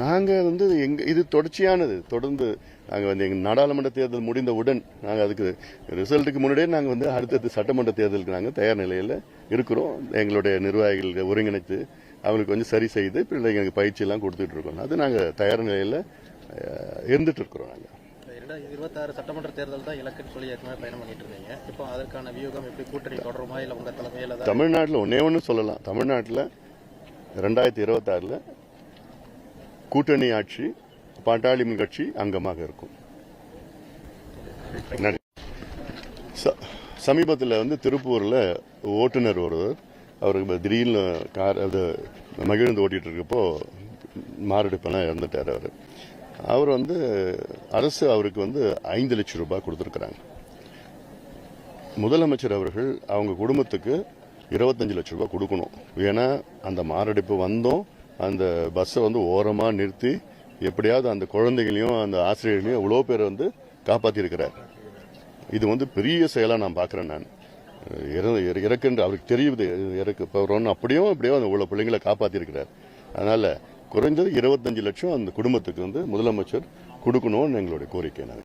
நாங்கள் வந்து எங்க இது தொடர்ச்சியானது. தொடர்ந்து நாங்கள் வந்து எங்கள் நாடாளுமன்ற தேர்தல் முடிந்தவுடன் நாங்கள் அதுக்கு ரிசல்ட்டுக்கு முன்னாடியே நாங்கள் வந்து அடுத்தடுத்த சட்டமன்ற தேர்தலுக்கு நாங்கள் தயார் நிலையில் இருக்கிறோம். எங்களுடைய நிர்வாகிகள் ஒருங்கிணைத்து அவங்களுக்கு வந்து சரி செய்து பிள்ளைங்களுக்கு பயிற்சி எல்லாம் கொடுத்துட்டு இருக்கோம். அது நாங்கள் தயார் நிலையில் இருந்துட்டு இருக்கிறோம் நாங்கள் இருபத்தாறு சட்டமன்ற தேர்தல் தான் இலக்குன்னு சொல்லி ஏற்கனவே பயணம் பண்ணிட்டு இருக்கீங்க இப்போ அதற்கான வியூகம் எப்படி? கூட்டணி தொடருமா? இல்லை உங்க தலைமையில தமிழ்நாட்டில் ஒன்னே ஒன்று சொல்லலாம். தமிழ்நாட்டில் ரெண்டாயிரத்தி இருபத்தாறில் கூட்டணி ஆட்சி பாட்டாளி கட்சி அங்கமாக இருக்கும். ச- சமீபத்தில் வந்து திருப்பூரில் ஓட்டுநர் ஒருவர் அவருக்கு திடீர்னு கார் அது மகிழ்ந்து ஓட்டிகிட்டு இருக்கப்போ மாரடைப்பெல்லாம் இறந்துட்டார் அவர். அவர் வந்து அரசு அவருக்கு வந்து ஐந்து லட்சம் ரூபாய் கொடுத்துருக்குறாங்க. முதலமைச்சர் அவர்கள் அவங்க குடும்பத்துக்கு இருபத்தஞ்சு லட்ச ரூபாய் கொடுக்கணும். ஏன்னா அந்த மாரடைப்பு வந்தோம் அந்த பஸ்ஸை வந்து ஓரமாக நிறுத்தி எப்படியாவது அந்த குழந்தைகளையும் அந்த ஆசிரியர்களையும் எவ்வளோ பேர் வந்து காப்பாற்றிருக்கிறார் இது வந்து பெரிய செயலாக நான் பார்க்குறேன் நான். இற- இறக்குன்ற அவருக்கு தெரியுது இறக்கு போகிறோன்னு அப்படியும் அப்படியோ அந்த இவ்வளோ பிள்ளைங்களை காப்பாற்றிருக்கிறார் அதனால் குறைஞ்சது இருபத்தஞ்சு லட்சம் அந்த குடும்பத்துக்கு வந்து முதலமைச்சர் கொடுக்கணும்னு எங்களுடைய கோரிக்கை நான்.